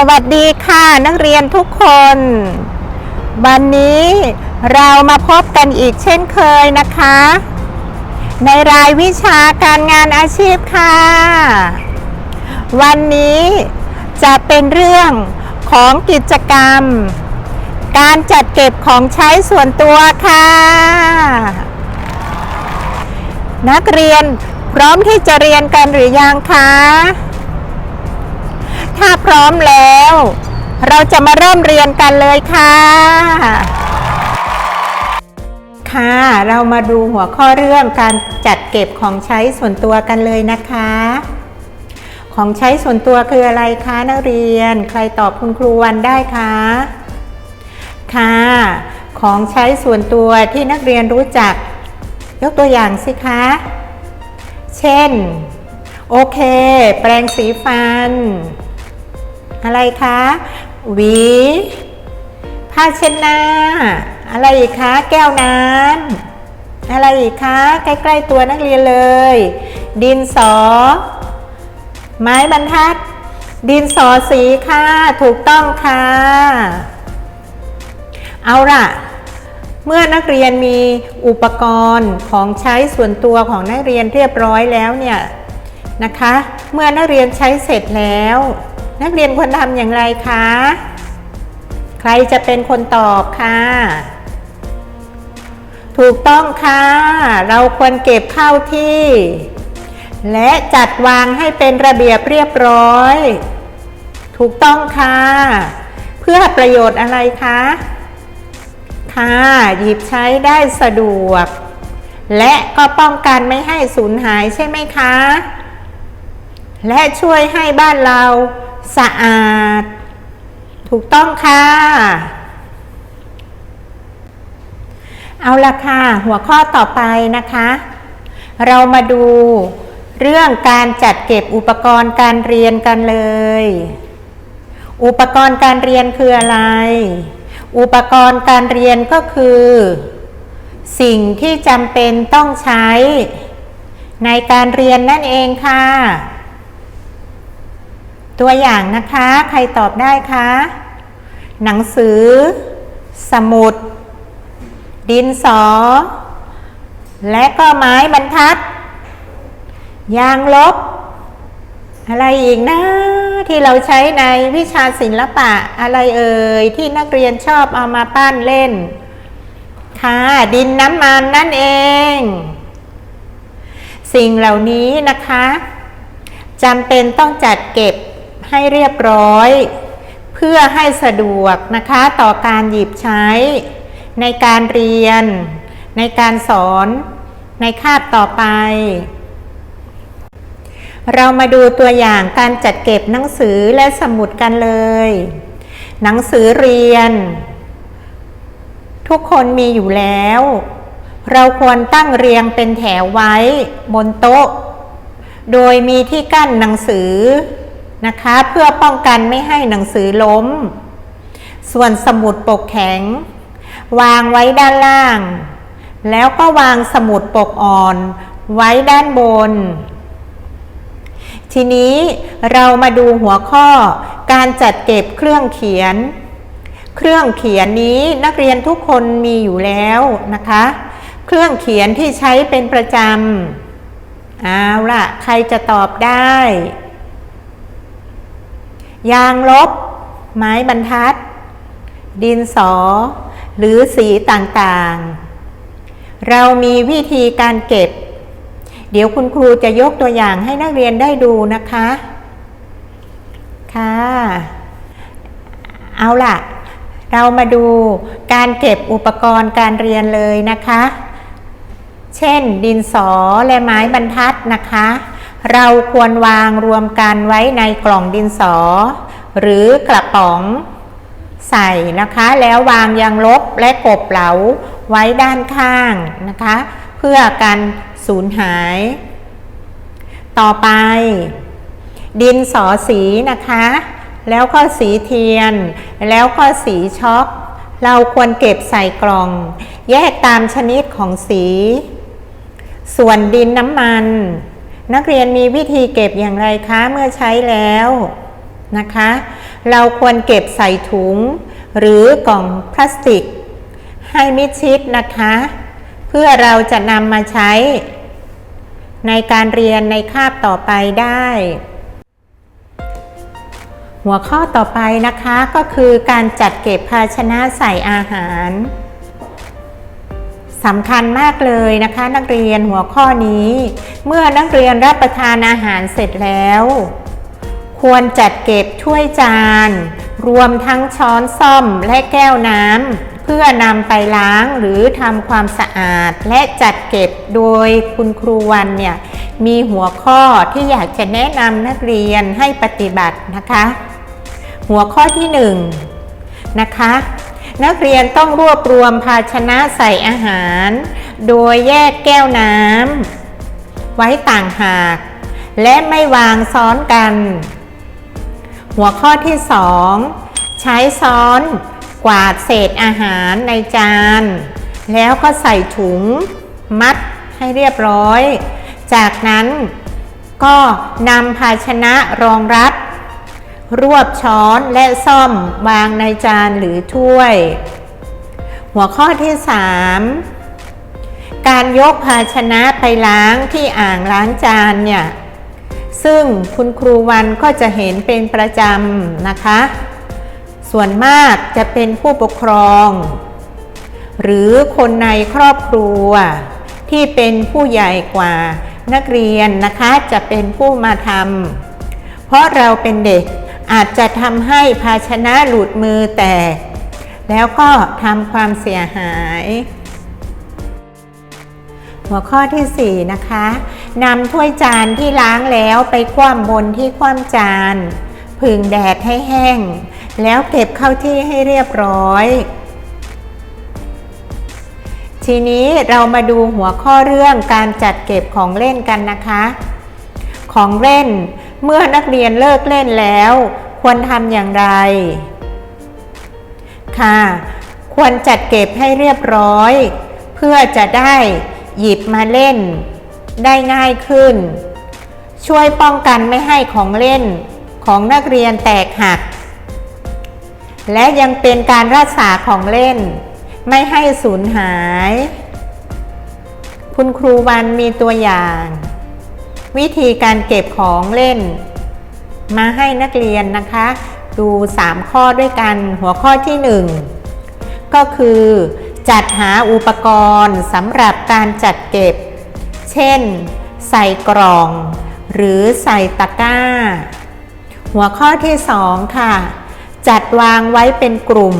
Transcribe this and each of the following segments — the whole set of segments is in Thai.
สวัสดีค่ะนักเรียนทุกคน วันนี้เรามาพบกันอีกเช่นเคยนะคะ ในรายวิชาการงานอาชีพค่ะ วันนี้จะเป็นเรื่องของกิจกรรม การจัดเก็บของใช้ส่วนตัวค่ะ นักเรียนพร้อมที่จะเรียนกันหรือยังคะ ถ้าพร้อมแล้ว เราจะมาเริ่มเรียนกันเลยค่ะ ค่ะ เรามาดูหัวข้อเรื่องการจัดเก็บของใช้ส่วนตัวกันเลยนะคะ ของใช้ส่วนตัวคืออะไรคะนักเรียน ใครตอบคุณครูวันได้คะค่ะ ของใช้ส่วนตัวที่นักเรียนรู้จัก ยกตัวอย่างสิคะ เช่น โอเค แปรงสีฟัน อะไรคะหวีผ้าเช็ดหน้า อะไรอีกคะ แก้วน้ำอะไรอีกคะ ใกล้ ๆ ตัวนักเรียนเลย ดินสอ ไม้บรรทัด ดินสอสีค่ะ ถูกต้องค่ะ เอาล่ะ เมื่อนักเรียนมีอุปกรณ์ของใช้ส่วนตัวของนักเรียนเรียบร้อยแล้วเนี่ยนะคะ เมื่อนักเรียนใช้เสร็จแล้ว นักเรียนควรทำอย่างไรคะ ใครจะเป็นคนตอบค่ะ ถูกต้องค่ะ เราควรเก็บเข้าที่ และจัดวางให้เป็นระเบียบเรียบร้อย ถูกต้องค่ะ เพื่อประโยชน์อะไรคะ ค่ะ หยิบใช้ได้สะดวก และก็ป้องกันไม่ให้สูญหายใช่ไหมคะ และช่วยให้บ้านเรา สะอาด ถูกต้องค่ะ เอาละค่ะ หัวข้อต่อไปนะคะ เรามาดูเรื่องการจัดเก็บอุปกรณ์การเรียนกันเลย อุปกรณ์การเรียนคืออะไร อุปกรณ์การเรียนก็คือ สิ่งที่จำเป็นต้องใช้ ในการเรียนนั่นเองค่ะ ตัวอย่างนะคะ ใครตอบได้คะ หนังสือ สมุด ดินสอ และก็ไม้บรรทัด ยางลบ อะไรอีกนะที่เราใช้ในวิชาศิลปะอะไรเอ่ย ที่นักเรียนชอบเอามาปั้นเล่น ค่ะ ดินน้ำมันนั่นเอง สิ่งเหล่านี้นะคะจำเป็นต้องจัดเก็บ ให้เรียบร้อย เพื่อให้สะดวกนะคะต่อการหยิบใช้ ในการเรียน ในการสอนในคาบต่อไป เรามาดูตัวอย่างการจัดเก็บหนังสือและสมุดกันเลย หนังสือเรียน ทุกคนมีอยู่แล้ว เราควรตั้งเรียงเป็นแถวไว้บนโต๊ะ โดยมีที่กั้นหนังสือ นะคะ เพื่อป้องกันไม่ให้หนังสือล้ม ส่วนสมุดปกแข็ง วางไว้ด้านล่าง แล้วก็วางสมุดปกอ่อน ไว้ด้านบน ทีนี้เรามาดูหัวข้อการจัดเก็บเครื่องเขียน เครื่องเขียนนี้นักเรียนทุกคนมีอยู่แล้วนะคะ เครื่องเขียนที่ใช้เป็นประจำเอาล่ะ ใครจะตอบได้ ยางลบ ไม้บรรทัด ดินสอ หรือสีต่างๆ เรามีวิธีการเก็บ เดี๋ยวคุณครูจะยกตัวอย่างให้นักเรียนได้ดูนะคะ ค่ะ เอาล่ะ เรามาดูการเก็บอุปกรณ์การเรียนเลยนะคะ เช่น ดินสอและไม้บรรทัดนะคะ เราควรวางรวมกันไว้ในกล่องดินสอ หรือกระป๋องใส่นะคะ แล้ววางยางลบและกบเหลาไว้ด้านข้างนะคะ เพื่อกันสูญหาย ต่อไป ดินสอสีนะคะ แล้วก็สีเทียน แล้วก็สีช็อกเราควรเก็บใส่กล่อง แยกตามชนิดของสี ส่วนดินน้ำมัน นักเรียนมีวิธีเก็บอย่างไรคะเมื่อใช้แล้วนะคะ เราควรเก็บใส่ถุง หรือกล่องพลาสติก ให้มิดชิดนะคะ เพื่อเราจะนำมาใช้ ในการเรียนในคาบต่อไปได้ หัวข้อต่อไปนะคะก็คือการจัดเก็บภาชนะใส่อาหาร สำคัญมากเลยนะคะ นักเรียนหัวข้อนี้ เมื่อนักเรียนรับประทานอาหารเสร็จแล้ว ควรจัดเก็บถ้วยจาน รวมทั้งช้อนซ่อมและแก้วน้ำเพื่อนำไปล้างหรือทำความสะอาด และจัดเก็บโดยคุณครูวันเนี่ยมีหัวข้อที่อยากจะแนะนำนักเรียนให้ปฏิบัตินะคะ หัวข้อที่หนึ่งนะคะ นักเรียนต้องรวบรวมภาชนะใส่อาหาร โดยแยกแก้วน้ำไว้ต่างหาก และไม่วางซ้อนกัน หัวข้อที่สองใช้ซ้อนกวาดเศษอาหารในจาน แล้วก็ใส่ถุง มัดให้เรียบร้อย จากนั้นก็นำภาชนะรองรับ รวบช้อนและซ่อมวางในจานหรือถ้วย หัวข้อที่ 3 การยกภาชนะไปล้างที่อ่างล้างจานเนี่ยซึ่งคุณครูวันก็จะเห็นเป็นประจำนะคะ ส่วนมากจะเป็นผู้ปกครอง หรือคนในครอบครัว ที่เป็นผู้ใหญ่กว่านักเรียนนะคะจะเป็นผู้มาทำเพราะเราเป็นเด็ก อาจจะทำให้ภาชนะหลุดมือแตก แล้วก็ทำความเสียหาย หัวข้อที่ 4 นะคะนำถ้วยจานที่ล้างแล้วไปคว่ำบนที่คว่ำจานผึ่งแดดให้แห้ง แล้วเก็บเข้าที่ให้เรียบร้อยทีนี้เรามาดูหัวข้อเรื่องการจัดเก็บของเล่นกันนะคะ ของเล่น เมื่อนักเรียนเลิกเล่นแล้ว ควรทำอย่างไร ค่ะ ควรจัดเก็บให้เรียบร้อย เพื่อจะได้หยิบมาเล่น ได้ง่ายขึ้น ช่วยป้องกันไม่ให้ของเล่นของนักเรียนแตกหัก และยังเป็นการรักษาของเล่น ไม่ให้สูญหาย คุณครูวันมีตัวอย่าง วิธีการเก็บของเล่น มาให้นักเรียนนะคะ ดู 3 ข้อด้วยกันหัวข้อที่ 1 ก็คือ จัดหาอุปกรณ์สำหรับการจัดเก็บ เช่น ใส่กล่อง หรือใส่ตะกร้า หัวข้อที่ 2 ค่ะ จัดวางไว้เป็นกลุ่ม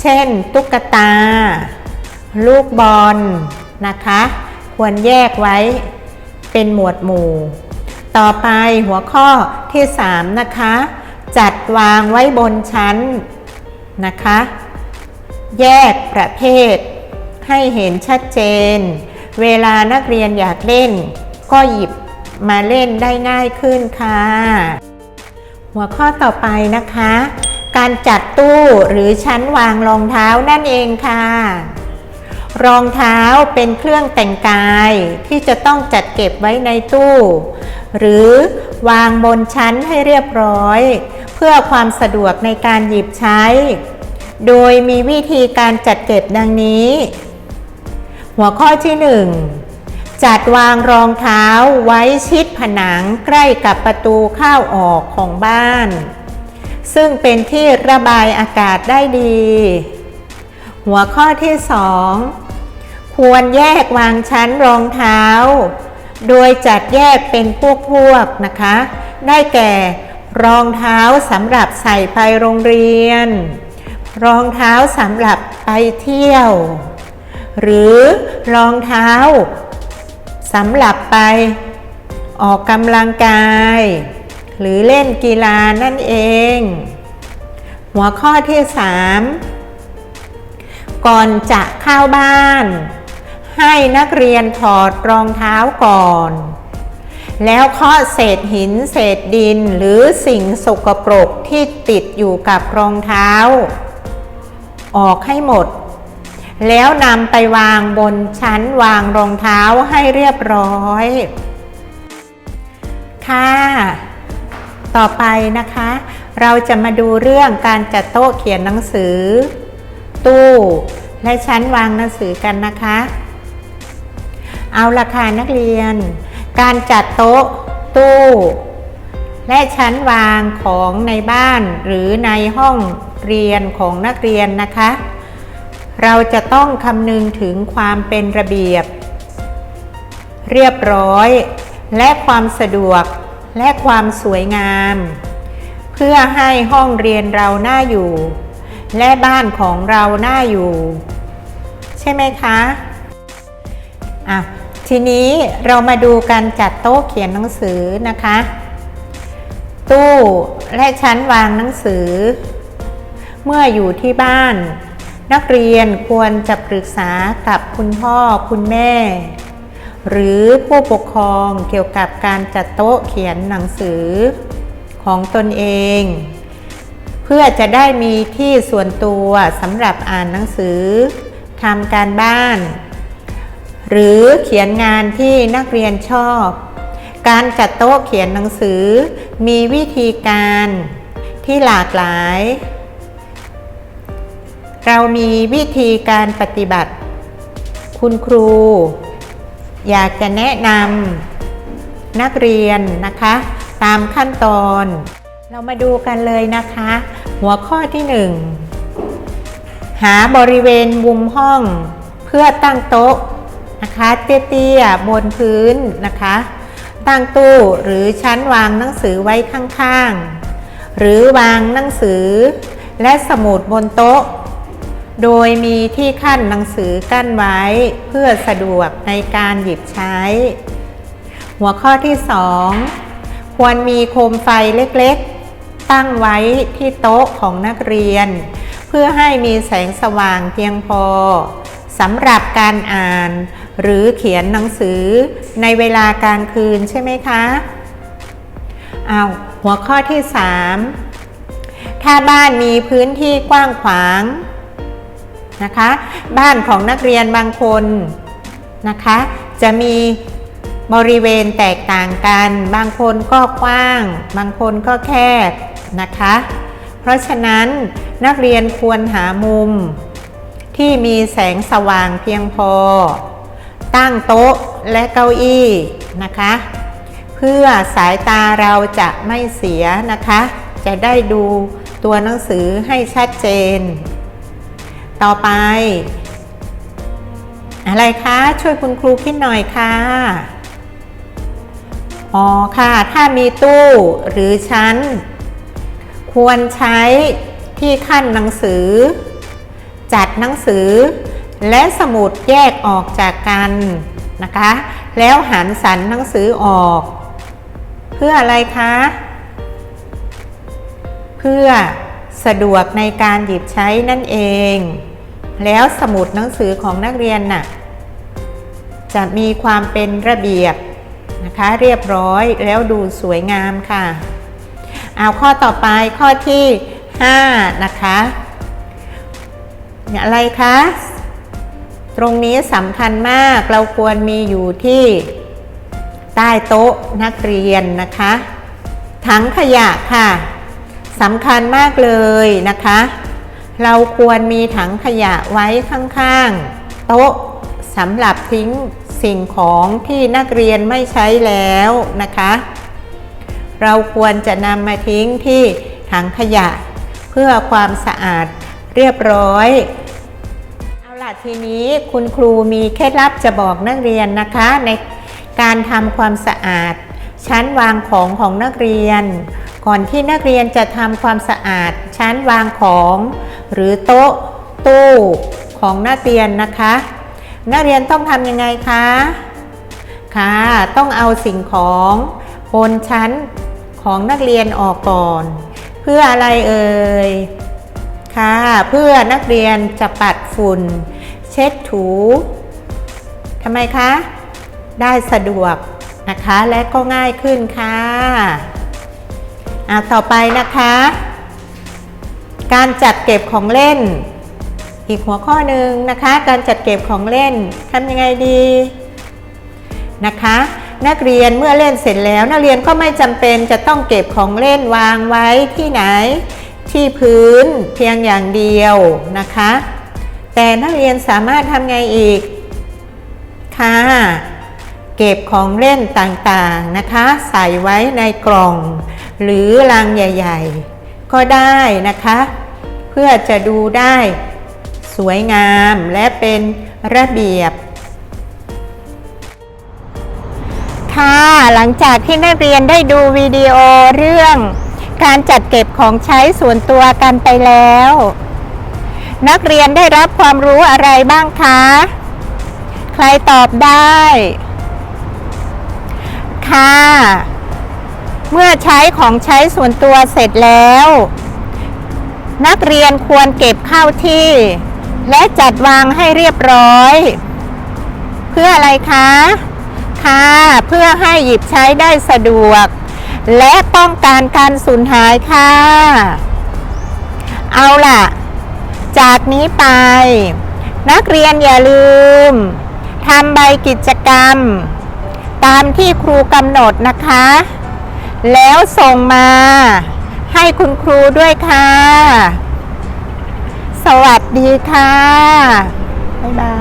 เช่น ตุ๊กตา ลูกบอลนะคะ ควรแยกไว้ เป็นหมวดหมู่ ต่อไปหัวข้อที่ 3 นะคะ จัดวางไว้บนชั้นนะคะ แยกประเภท ให้เห็นชัดเจน เวลานักเรียนอยากเล่น ก็หยิบมาเล่นได้ง่ายขึ้นค่ะ หัวข้อต่อไปนะคะ การจัดตู้หรือชั้นวางรองเท้านั่นเองค่ะ รองเท้าเป็นเครื่องแต่งกายที่จะต้องจัดเก็บไว้ในตู้ หรือวางบนชั้นให้เรียบร้อย เพื่อความสะดวกในการหยิบใช้ โดยมีวิธีการจัดเก็บดังนี้ หัวข้อที่ 1 จัดวางรองเท้าไว้ชิดผนังใกล้กับประตูเข้าออกของบ้าน ซึ่งเป็นที่ระบายอากาศได้ดีหัวข้อที่ 2 ควรแยกวางชั้นรองเท้า โดยจัดแยกเป็นพวกๆนะคะ ได้แก่รองเท้าสำหรับใส่ไปโรงเรียน รองเท้าสำหรับไปเที่ยว หรือรองเท้าสำหรับไปออกกำลังกาย หรือเล่นกีฬานั่นเอง หัวข้อที่ 3 ก่อนจะเข้าบ้าน ให้นักเรียนถอดรองเท้าก่อน แล้วเคาะเศษหินเศษดินหรือสิ่งสกปรกที่ติดอยู่กับรองเท้า ออกให้หมด แล้วนำไปวางบนชั้นวางรองเท้าให้เรียบร้อย ค่ะตต่อไปนะคะ เราจะมาดูเรื่องการจัดโต๊ะเขียนหนังสือ ตู้และชั้นวางหนังสือกันนะคะ เอาราคานักเรียน การจัดโต๊ะ ตู้ และชั้นวางของในบ้านหรือในห้องเรียนของนักเรียนนะคะ เราจะต้องคำนึงถึงความเป็นระเบียบ เรียบร้อย และความสะดวกและความสวยงาม เพื่อให้ห้องเรียนเราน่าอยู่ และบ้านของเราน่าอยู่ ใช่ไหมคะอะ ทีนี้เรามาดูการจัดโต๊ะเขียนหนังสือนะคะ ตู้และชั้นวางหนังสือ เมื่ออยู่ที่บ้าน นักเรียนควรจะปรึกษากับคุณพ่อคุณแม่ หรือผู้ปกครองเกี่ยวกับการจัดโต๊ะเขียนหนังสือของตนเอง เพื่อจะได้มีที่ส่วนตัวสำหรับอ่านหนังสือทำการบ้าน หรือเขียนงานที่นักเรียนชอบ การจัดโต๊ะเขียนหนังสือ มีวิธีการที่หลากหลาย เรามีวิธีการปฏิบัติ คุณครู อยากจะแนะนำนักเรียนนะคะ ตามขั้นตอน เรามาดูกันเลยนะคะ หัวข้อที่หนึ่งหาบริเวณมุมห้อง เพื่อตั้งโต๊ะ นะคะเตี้ยๆบนพื้นนะคะตั้งตู้หรือชั้นวางหนังสือไว้ข้างๆ หรือวางหนังสือ และสมุดบนโต๊ะ โดยมีที่ขั้นหนังสือกั้นไว้เพื่อสะดวกในการหยิบใช้ หัวข้อที่ 2 ควรมีโคมไฟเล็กๆ ตั้งไว้ที่โต๊ะของนักเรียน เพื่อให้มีแสงสว่างเพียงพอสำหรับการอ่าน หรือเขียนหนังสือในเวลากลางคืนใช่ไหมคะเอาวหัวข้อที่ 3 ถ้าบ้านมีพื้นที่กว้างขวางนะคะ บ้านของนักเรียนบางคนนะคะ จะมีบริเวณแตกต่างกัน บางคนก็กว้าง บางคนก็แคบนะคะ เพราะฉะนั้นนักเรียนควรหามุมที่มีแสงสว่างเพียงพอ ตั้งโต๊ะและเก้าอี้นะคะ เพื่อสายตาเราจะไม่เสียนะคะ จะได้ดูตัวหนังสือให้ชัดเจน ต่อไป อะไรคะช่วยคุณครูคิดหน่อยค่ะอ๋อค่ะ ถ้ามีตู้หรือชั้น ควรใช้ที่ขั้นหนังสือ จัดหนังสือ และสมุดแยกออกจากกันนะคะ แล้วหันสันหนังสือออก เพื่ออะไรคะ เพื่อสะดวกในการหยิบใช้นั่นเอง แล้วสมุดหนังสือของนักเรียนน่ะจะมีความเป็นระเบียบนะคะเรียบร้อยแล้วดูสวยงามค่ะ เอาข้อต่อไปข้อที่ 5 นะคะ อะไรคะ ตรงนี้สำคัญมากเราควรมีอยู่ที่ใต้โต๊ะนักเรียนนะคะถังขยะค่ะสำคัญมากเลยนะคะ เราควรมีถังขยะไว้ข้างๆ โต๊ะสำหรับทิ้งสิ่งของที่นักเรียนไม่ใช้แล้วนะคะ เราควรจะนำมาทิ้งที่ถังขยะ เพื่อความสะอาดเรียบร้อย ค่ะทีนี้คุณครูมีเคล็ดลับจะบอกนักเรียนนะคะ ในการทำความสะอาด ชั้นวางของของนักเรียน ก่อนที่นักเรียนจะทำความสะอาด ชั้นวางของ หรือโต๊ะ ตู้ของนักเรียนนะคะ นักเรียนต้องทำยังไงคะค่ะต้องเอาสิ่งของบนชั้นของนักเรียนออกก่อน เพื่ออะไรเอ่ยค่ะเพื่อนักเรียนจะปัดฝุ่น เช็ดถูทำไมคะ ได้สะดวกนะคะและก็ง่ายขึ้นค่ะอ่าต่อไปนะคะ การจัดเก็บของเล่น อีกหัวข้อหนึ่งนะคะ การจัดเก็บของเล่นทำยังไงดีนะคะ นักเรียนเมื่อเล่นเสร็จแล้ว นักเรียนก็ไม่จำเป็นจะต้องเก็บของเล่นวางไว้ที่ไหน ที่พื้นเพียงอย่างเดียวนะคะ แต่นักเรียนสามารถทำไงอีกค่ะเก็บของเล่นต่างๆนะคะ ใส่ไว้ในกล่อง หรือลังใหญ่ๆ ก็ได้นะคะ เพื่อจะดูได้สวยงามและเป็นระเบียบ ค่ะหลังจากที่นักเรียนได้ดูวิดีโอเรื่อง การจัดเก็บของใช้ส่วนตัวกันไปแล้ว นักเรียนได้รับความรู้อะไรบ้างคะ ใครตอบได้ ค่ะ เมื่อใช้ของใช้ส่วนตัวเสร็จแล้ว นักเรียนควรเก็บเข้าที่ และจัดวางให้เรียบร้อย เพื่ออะไรคะ ค่ะ เพื่อให้หยิบใช้ได้สะดวก และป้องกันการสูญหายค่ะ เอาล่ะ จากนี้ไป นักเรียนอย่าลืมทำใบกิจกรรม ตามที่ครูกำหนดนะคะ แล้วส่งมาให้คุณครูด้วยค่ะ สวัสดีค่ะ บ๊ายบาย